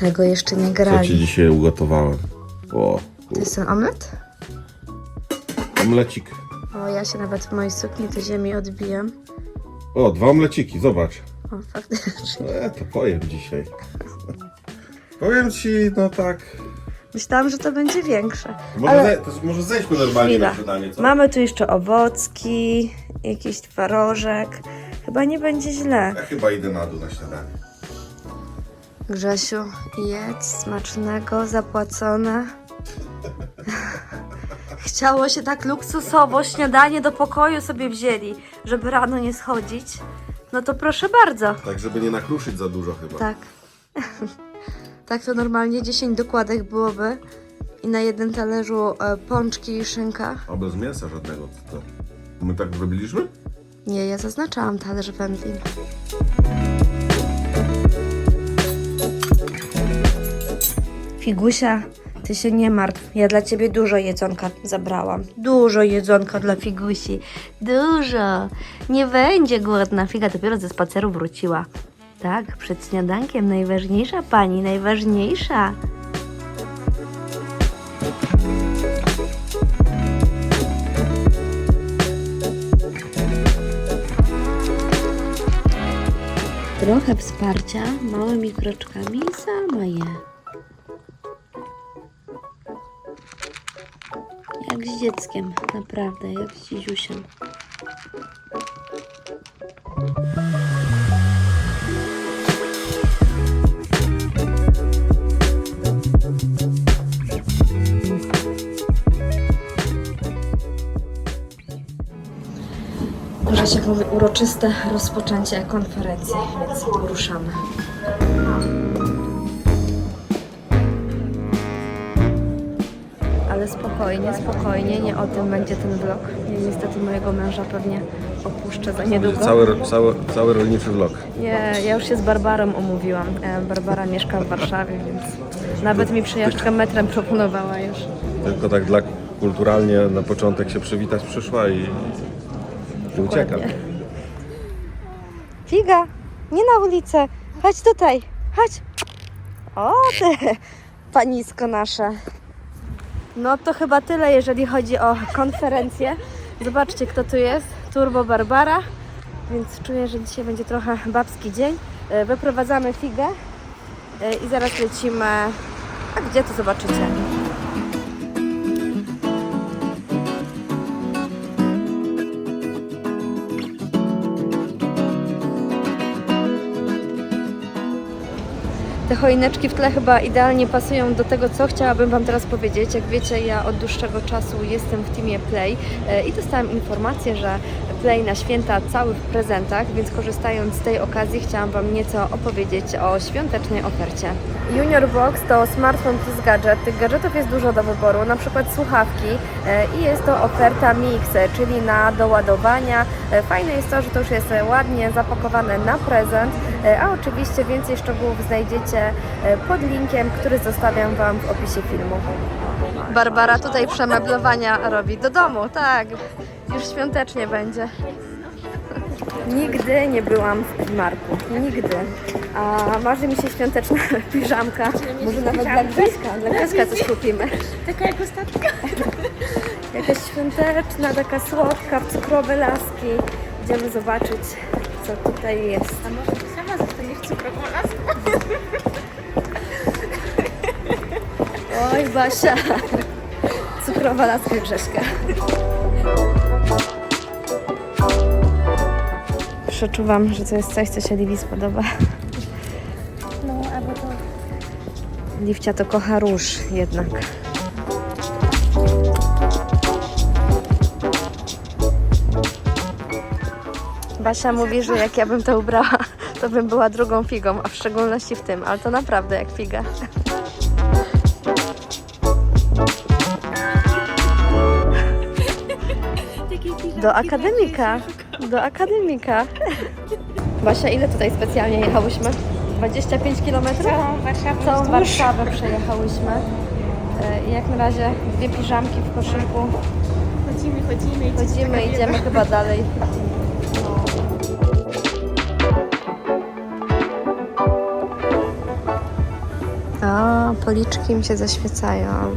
Tego jeszcze nie Co ci grali. dzisiaj ugotowałem? O, To jest ten omlet? omlecik. O, ja się nawet w mojej sukni do ziemi odbijam. O, dwa omleciki, zobacz. O, faktycznie. No ja to pojem dzisiaj. Powiem ci, no tak. Myślałam, że to będzie większe. Może, Ale- ze, to może zejdźmy normalnie Chwila. na śniadanie, co? Mamy tu jeszcze owocki, jakiś twarożek. Chyba nie będzie źle. Ja chyba idę na dół na śniadanie. Grzesiu, jedz smacznego, zapłacone. Chciało się tak luksusowo śniadanie do pokoju sobie wzięli, żeby rano nie schodzić. No to proszę bardzo. Tak, żeby nie nakruszyć za dużo chyba. Tak. tak to normalnie 10 dokładek byłoby. I na jednym talerzu e, pączki i szynka. A bez mięsa żadnego. To, to. My tak zrobiliśmy? Nie, ja zaznaczałam talerz wędlin. Figusia, ty się nie martw. Ja dla ciebie dużo jedzonka zabrałam. Dużo jedzonka dla Figusi. Dużo. Nie będzie głodna. Figa dopiero ze spaceru wróciła. Tak, przed śniadankiem najważniejsza pani, najważniejsza. Trochę wsparcia małymi kroczkami sama je. Jak z dzieckiem, naprawdę, jak z dzidziusiem. Że się mówi uroczyste rozpoczęcie konferencji, więc ruszamy. Ale spokojnie, spokojnie, nie o tym będzie ten vlog. Ja niestety mojego męża pewnie opuszczę za niedługo. Cały, cały, cały rolniczy vlog. Nie, ja już się z Barbarą umówiłam. E, Barbara mieszka w Warszawie, więc nawet mi przejażdżkę metrem proponowała już. Tylko tak dla kulturalnie na początek się przywitać przyszła i, i ucieka. Figa, nie na ulicę. Chodź tutaj, chodź. O, ty, panisko nasze. No to chyba tyle, jeżeli chodzi o konferencję. Zobaczcie, kto tu jest. Turbo Barbara. Więc czuję, że dzisiaj będzie trochę babski dzień. E, Wyprowadzamy figę e, i zaraz lecimy. A gdzie to zobaczycie? Choineczki w tle chyba idealnie pasują do tego, co chciałabym Wam teraz powiedzieć. Jak wiecie, ja od dłuższego czasu jestem w teamie Play e, i dostałam informację, że Play na święta cały w prezentach, więc korzystając z tej okazji chciałam Wam nieco opowiedzieć o świątecznej ofercie. Junior Box to smartphone plus gadżet. Tych gadżetów jest dużo do wyboru, na przykład słuchawki e, i jest to oferta Mix, e, czyli na doładowania. E, Fajne jest to, że to już jest ładnie zapakowane na prezent, a oczywiście więcej szczegółów znajdziecie pod linkiem, który zostawiam Wam w opisie filmu. Barbara tutaj przemeblowania robi do domu, tak. Już świątecznie będzie. Nigdy nie byłam w Primarku. Nigdy. A marzy mi się świąteczna piżamka. Może nawet dla Grześka. Dla Grześka coś kupimy. Taka jak ostatnia. Jakaś świąteczna, taka słodka, w cukrowe laski. Idziemy zobaczyć, co tutaj jest. A może ty sama zostaniesz cukrową laską? Oj, Basia. Cukrowa laska Grześka. Przeczuwam, że to jest coś, co się Liwi spodoba. No, albo to... Liwcia to kocha róż jednak. Basia mówi, że jak ja bym to ubrała, to bym była drugą figą, a w szczególności w tym, ale to naprawdę jak figa. Do akademika. Do akademika. Basia, ile tutaj specjalnie jechałyśmy? 25 km? Całą Warszawę Całą wzdłuż. Warszawę przejechałyśmy. E, I jak na razie dwie piżamki w koszyku. Chodzimy, chodzimy. Chodzimy, idziemy chyba dalej. policzki mi się zaświecają.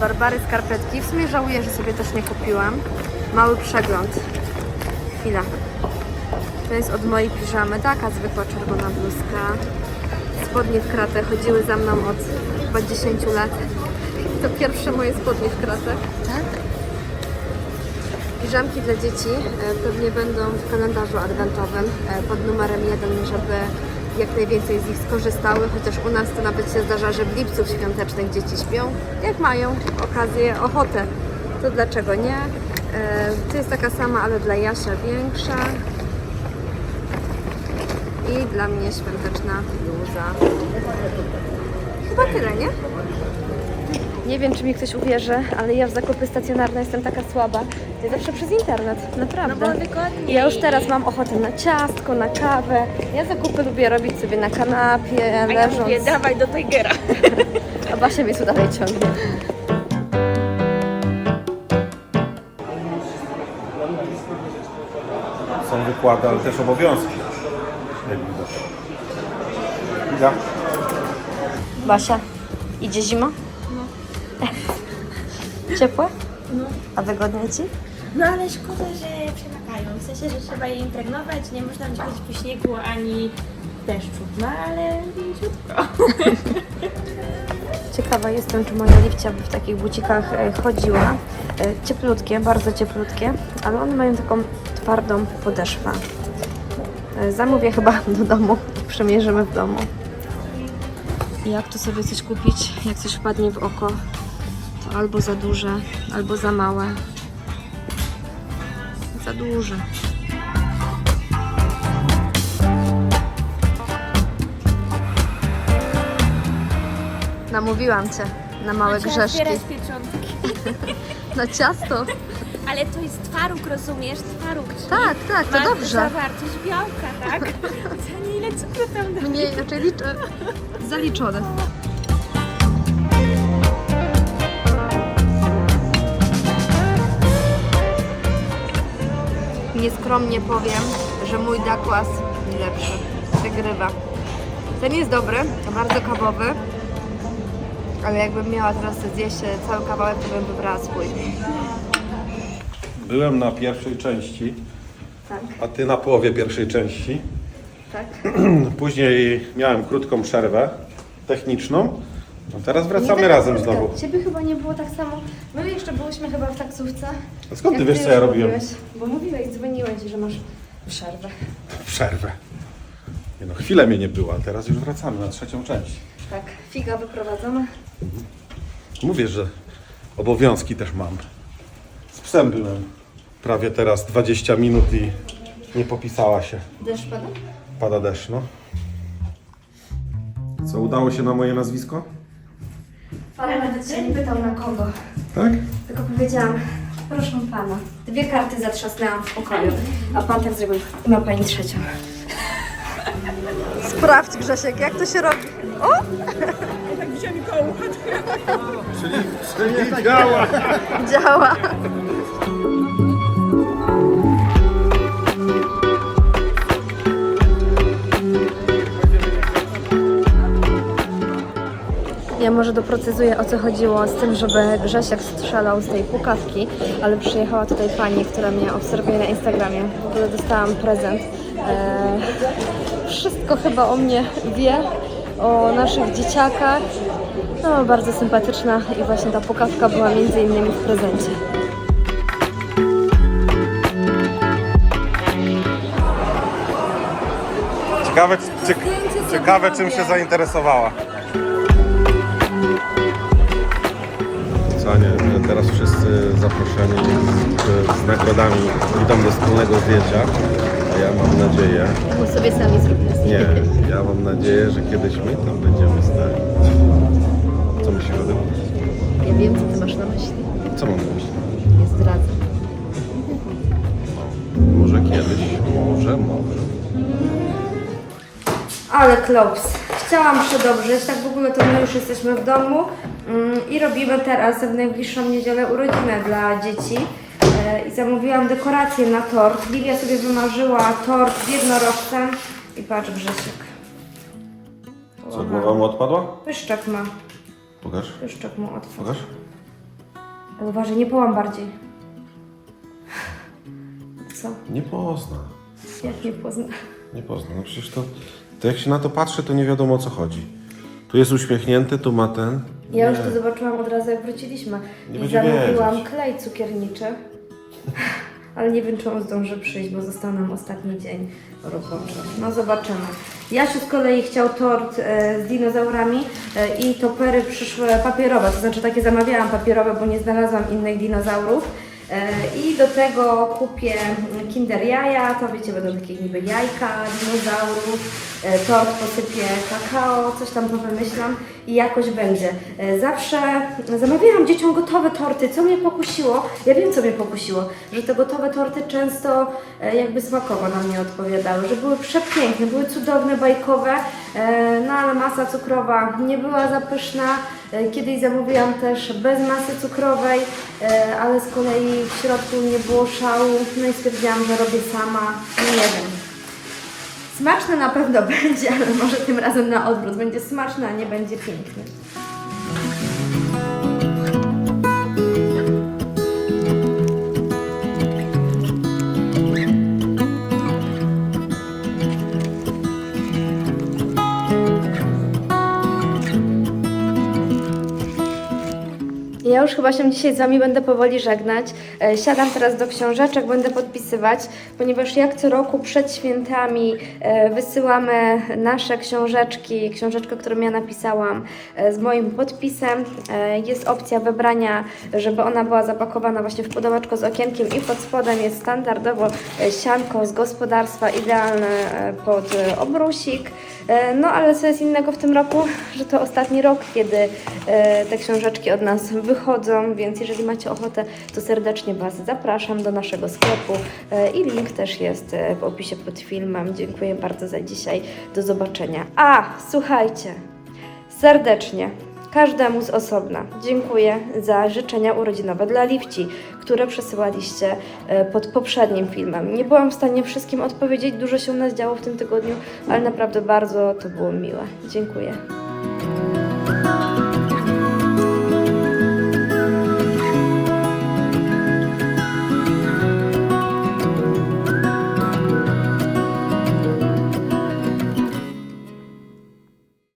Barbary skarpetki. W sumie żałuję, że sobie też nie kupiłam. Mały przegląd. Chwila. To jest od mojej piżamy. Taka zwykła czerwona bluzka. Spodnie w kratę chodziły za mną od chyba 10 lat. To pierwsze moje spodnie w kratę. Tak? Piżamki dla dzieci e, pewnie będą w kalendarzu adwentowym e, pod numerem 1, żeby jak najwięcej z nich skorzystały, chociaż u nas to nawet się zdarza, że w lipcu świątecznych dzieci śpią, jak mają okazję, ochotę. To dlaczego nie? E, To jest taka sama, ale dla Jasia większa. I dla mnie świąteczna bluza. Chyba tyle, nie? Nie wiem, czy mi ktoś uwierzy, ale ja w zakupy stacjonarne jestem taka słaba. Ja zawsze przez internet, naprawdę. No bo wygodniej. Ja już teraz mam ochotę na ciastko, na kawę. Ja zakupy lubię robić sobie na kanapie, A ja leżąc. mówię, dawaj do Tigera. A Basia mnie tu dalej ciągnie. Są wykłady, ale też obowiązki. Jak widać. Iga? Basia, idzie zima? Ciepłe? No. A wygodnie ci? No ale szkoda, że przemakają. W sensie, że trzeba je impregnować, nie można być chodzić po śniegu ani deszczu. No ale mięciutko. Ciekawa jestem, czy moja Liwcia by w takich bucikach e, chodziła. E, Cieplutkie, bardzo cieplutkie, ale one mają taką twardą podeszwę. E, Zamówię chyba do domu i przemierzymy w domu. Jak tu sobie coś kupić, jak coś wpadnie w oko, albo za duże, albo za małe. Za duże. Namówiłam Cię na małe grzeszki. pieczątki. Na ciasto. Ale to jest twaróg, rozumiesz? Twaróg. czyli Tak, tak, to ma dobrze. zawartość białka, tak? Za nie ile cukru tam da. Mniej, raczej liczę. Zaliczone. Nieskromnie powiem, że mój dakłas lepszy. Wygrywa. Ten jest dobry, bardzo kawowy. Ale jakbym miała teraz zjeść cały kawałek, to bym wybrała swój. Byłem na pierwszej części, Tak, a ty na połowie pierwszej części. tak. Później miałem krótką przerwę techniczną. A teraz wracamy Nie taka razem krótka. znowu. Ciebie chyba nie było tak samo. My jeszcze byłyśmy chyba w taksówce. A skąd ty Jak wiesz, co już ja robiłem? Mówiłeś, bo mówiłeś, dzwoniłeś, że masz przerwę. Przerwę. Nie no, chwilę mnie nie było, a teraz już wracamy na trzecią część. Tak, figa wyprowadzona. Mówię, że obowiązki też mam. Z psem byłem prawie teraz 20 minut i nie popisała się. Deszcz pada? Pada deszcz, no. Co, udało się na moje nazwisko? Pan nawet się nie pytał na kogo. Tak? Tylko powiedziałam, proszę pana. Dwie karty zatrzasnęłam w pokoju, a pan tak zrobił. Ma pani trzecią. Sprawdź Grzesiek, jak to się robi. O! Czyli, czyli działa. Działa. Może doprecyzuję o co chodziło z tym, żeby Grzesiek strzelał z tej pukawki, ale przyjechała tutaj pani, która mnie obserwuje na Instagramie. W ogóle dostałam prezent. Eee, wszystko chyba o mnie wie, o naszych dzieciakach. No, bardzo sympatyczna i właśnie ta pukawka była między innymi w prezencie. Ciekawe, cie, ciekawe czym się zainteresowała. Że teraz wszyscy zaproszeni z, z nagrodami idą do wspólnego zdjęcia, a ja mam nadzieję, My sobie sami zrobimy nie, ja mam nadzieję, że kiedyś my tam będziemy stali. Co myślisz o tym? Ja wiem, co ty masz na myśli. Co mam na myśli? Nie zdradzę. Może kiedyś, może, może. Ale close. Chciałam przedobrzyć, tak w ogóle to my już jesteśmy w domu. Mm, I robimy teraz w najbliższą niedzielę urodzinę dla dzieci. E, I zamówiłam dekoracje na tort. Lilia sobie wymarzyła tort z jednorożcem. I patrz Grzesiek. Co, głowa mu odpadła? Pyszczek ma. Pokaż, Pyszczek mu otworzył. pokaż. Ale uważaj, nie połam bardziej. Co? Nie pozna. Jak nie pozna? Nie pozna. No przecież to, to jak się na to patrzy, to nie wiadomo o co chodzi. Tu jest uśmiechnięty, tu ma ten. Ja już to zobaczyłam od razu jak wróciliśmy. Nie I będzie zamówiłam wiedzieć. klej cukierniczy. Ale nie wiem, czy on zdąży przyjść, bo został nam ostatni dzień roboczy. No zobaczymy. Jasiu z kolei chciał tort e, z dinozaurami e, i topery przyszły papierowe, to znaczy takie zamawiałam papierowe, bo nie znalazłam innych dinozaurów. E, I do tego kupię kinder jaja, to wiecie, będą takie niby jajka dinozaurów. E, Tort posypię kakao, coś tam powymyślam i jakoś będzie. E, Zawsze zamawiałam dzieciom gotowe torty, co mnie pokusiło, ja wiem co mnie pokusiło, że te gotowe torty często jakby smakowo na mnie odpowiadały, że były przepiękne, były cudowne, bajkowe, no ale masa cukrowa nie była za pyszna. E, Kiedyś zamówiłam też bez masy cukrowej, e, ale z kolei w środku nie było szału, no i stwierdziłam, że robię sama, no nie wiem. Smaczne na pewno będzie, ale może tym razem na odwrót. Będzie smaczne, a nie będzie piękne. Ja już chyba się dzisiaj z Wami będę powoli żegnać. E, Siadam teraz do książeczek, będę podpisywać, ponieważ jak co roku przed świętami e, wysyłamy nasze książeczki, książeczkę, którą ja napisałam e, z moim podpisem. Jest opcja wybrania, żeby ona była zapakowana właśnie w pudełeczko z okienkiem i pod spodem jest standardowo sianko z gospodarstwa, idealne pod obrusik. No ale co jest innego w tym roku, że to ostatni rok, kiedy te książeczki od nas wychodzą, więc jeżeli macie ochotę, to serdecznie Was zapraszam do naszego sklepu e, i link też jest e, w opisie pod filmem. Dziękuję bardzo za dzisiaj. Do zobaczenia. A, słuchajcie, serdecznie. Każdemu z osobna dziękuję za życzenia urodzinowe dla Lifci, które przesyłaliście e, pod poprzednim filmem. Nie byłam w stanie wszystkim odpowiedzieć, dużo się u nas działo w tym tygodniu, ale naprawdę bardzo to było miłe. Dziękuję.